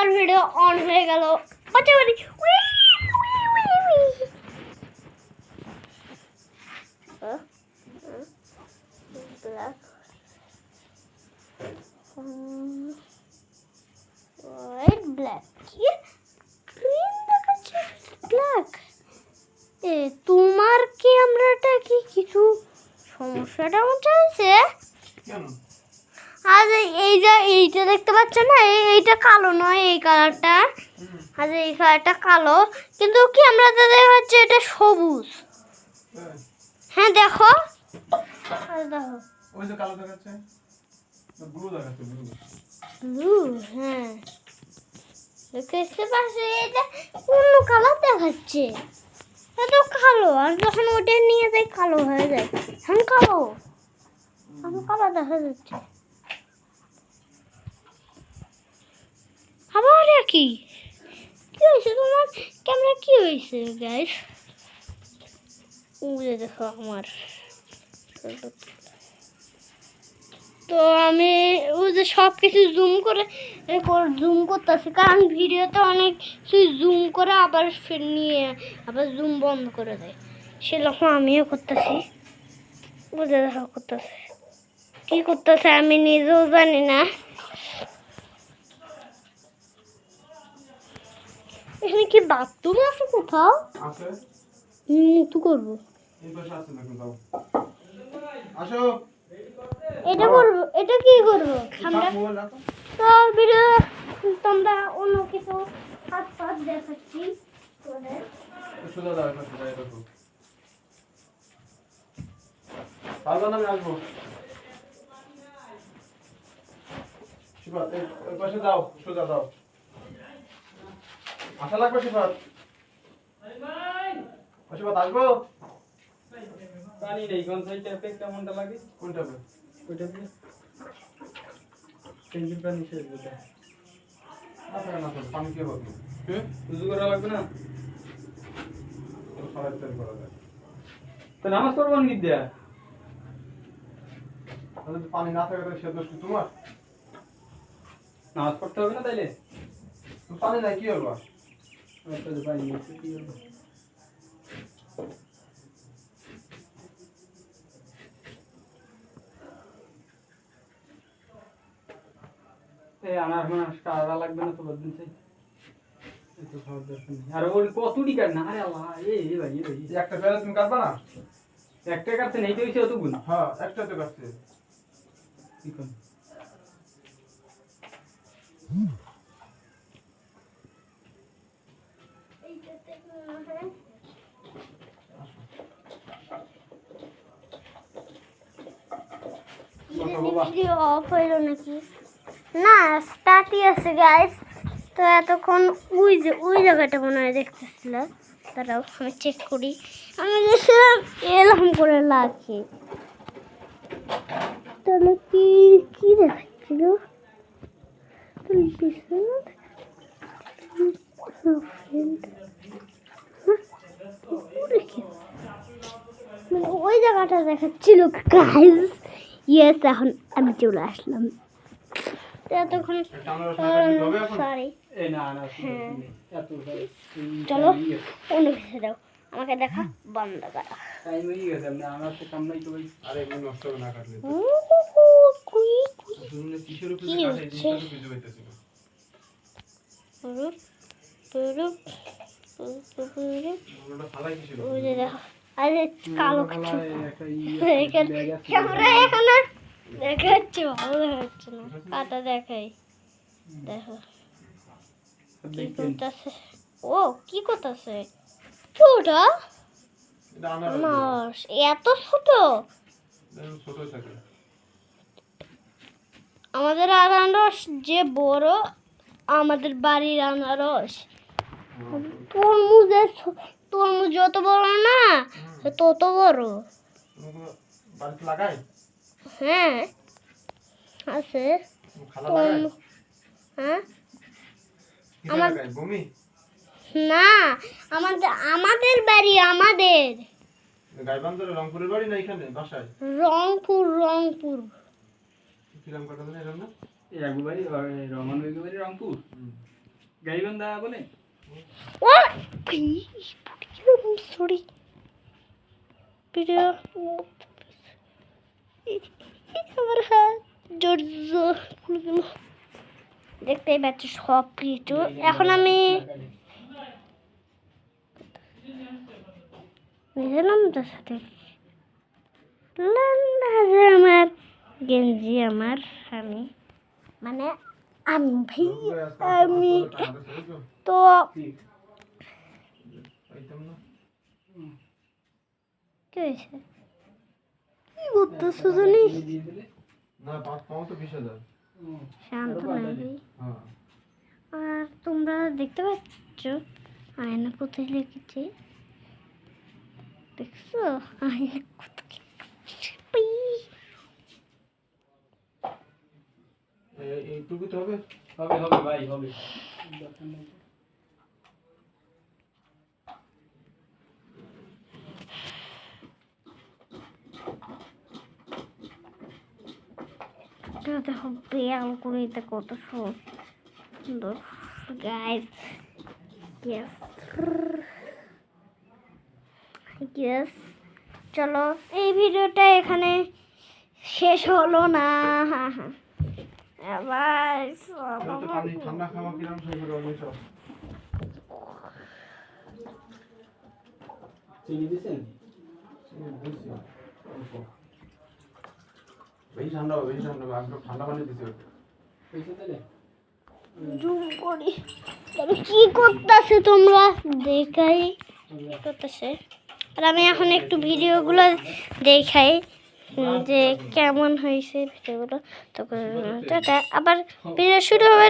আবার video on হয়ে গেল। হোয়াইট ব্ল্যাক কি? ব্ল্যাক এ, তোমার ক্যামেরাটা কি? কিছু সমস্যাটা আমার চাইছে কেন? আর এই যে এইটা দেখতে পাচ্ছ না? এইটা কালো নয় এই কালারটা। আর এই কালারটা কালো। কিন্তু ক্যামেরাতে দেখা যাচ্ছে এটা সবুজ? হ্যাঁ। দেখো। দেখো। ওই যে কালো দেখাচ্ছে। ব্লু দেখাচ্ছে ব্লু ব্লু হ্যাঁ। দেখতে এটা অন্য কালার দেখাচ্ছে। কালো। আর যখন ওটা নিয়ে যাই কালো হয়ে যায়। এখন কালো। এখন কালো দেখা যাচ্ছে। আবার কি কি হয়েছে তোমার? ক্যামেরা কি হয়েছে গাইস উড়ে দেখো আমার। তো আমি ওই যে সব কিছু জুম করে জুম করতেছি, কারণ ভিডিওতে অনেক কিছু জুম করে আবার ফের নিয়ে, আবার জুম বন্ধ করে দেয়। সেরকম আমিও করতেছি। বুঝে দেখা করতেছে। কি করতেছে আমি নিজেও জানি না। এখানে কি বাথরুম আছে কোথাও? আছে। মুতু করব। এই পাশে আছে না দাও আসো। এটা করব। এটা কি করব? আমরা তো ভিডিও তোমরা অন্য কিছু হাত পাত দেখাচ্ছি। দাও এবার সোজা এটা দাও পারবা না আমি আসব। শিবাত এই পাশে দাও সোজা দাও। আসা লাগবে শিবাত ও আসব? পানি নেই কোন সাইডটা পেক কেমনটা লাগে? কোনটা পানি শেষ না থাকে না থাকে, পানি কে হবে হুম? উজু করা লাগবে না? সবাই তেল করা যায়। তো নামাজ পড়ব নাকি দেয়া? তাহলে পানি না থাকে তাহলে সে দোষ কি তোমার? নামাজ পড়তে হবে না তাইলে? পানি নাই কি হলো? এই আমার মাস কারা লাগবে না তো বদিন। আর ওর কতটি কাট না? আরে আল্লাহ এই এই ভাই এই ভাই। একটা পেলে তুমি কাটবা না? একটা কাটতে নেই তো হইছে অত গুণ হ্যাঁ একটা তো কাটছে। কি কোন ভিডিও অফ হইল নাকি? না স্টার্টই আছে গাইস তো এতক্ষণ ওই যে ওই জায়গাটা মনে হয় দেখতেছিল। তারাও আমি চেক করি। আমি দেখছিলাম এরকম করে লাগছে তাহলে কি কি দেখাচ্ছিল? তাহলে girlfriend। হ্যাঁ, উপরে কি? মানে ওই জায়গাটা দেখাচ্ছিল গাইস ইয়েস এখন আমি চলে আসলাম। এতক্ষণ সরি এই না না হ্যাঁ। চলো অন্য কিছু দাও আমাকে দেখা বন্ধ করা। কি হচ্ছে? আরে কালো কিছু ক্যামেরা দেখা যাচ্ছে ভালো দেখা যাচ্ছে না কাটা দেখাই দেখো কি করতেছে ও কি করতেছে ছোটা এটা আনার মাস এত ছোট আমাদের আনারস, যে বড়, আমাদের বাড়ির আনারস। তরমুজের তরমুজ যত বড় না তত বড়। হ্যাঁ আছে। হ্যাঁ? আমার- না আমাদের আমাদের বাড়ি আমাদের। গাইবান্ধরে রংপুরের বাড়ি না এখানে বাসায়? রংপুর রংপুর। কিরাম কাটা জানি এরকম না এই একবারই রহমান বেগমের রংপুর। গাইবান্ধা বলে? ও সরি ভিডিও আমার হাত জোর জোর খুলে গেল দেখতেই পাচ্ছ সব কিছু। এখন আমি বুঝলাম তোর সাথে। আমার গেঞ্জি, আমার আমি মানে আমি ভাই আমি তো কি হয়েছে করতেছো শান্ত আর তোমরা দেখতে পাচ্ছ আয়না কোথায় লিখেছে দেখছ আয়না কোথায় হবে? হবে হবে, ভাই, হবে। দেখো বেয়াল করে এটা কত সুন্দর। গাইস চলো, এই ভিডিওটা এখানে শেষ হলো না হ্যাঁ পানি ঠান্ডা খাওয়া কিরম সেই করে চিনি দিছেন বেশি ঠান্ডা হবে বেশি ঠান্ডা হবে। একদম ঠান্ডা পানি দিছে জুম করি। তবে কি করতেছে তোমরা? দেখাই। কি করতেছে? আর আমি এখন একটু ভিডিওগুলো দেখাই। যে কেমন হয়েছে ভিডিওগুলো তখন আবার ভিডিও শুরু হবে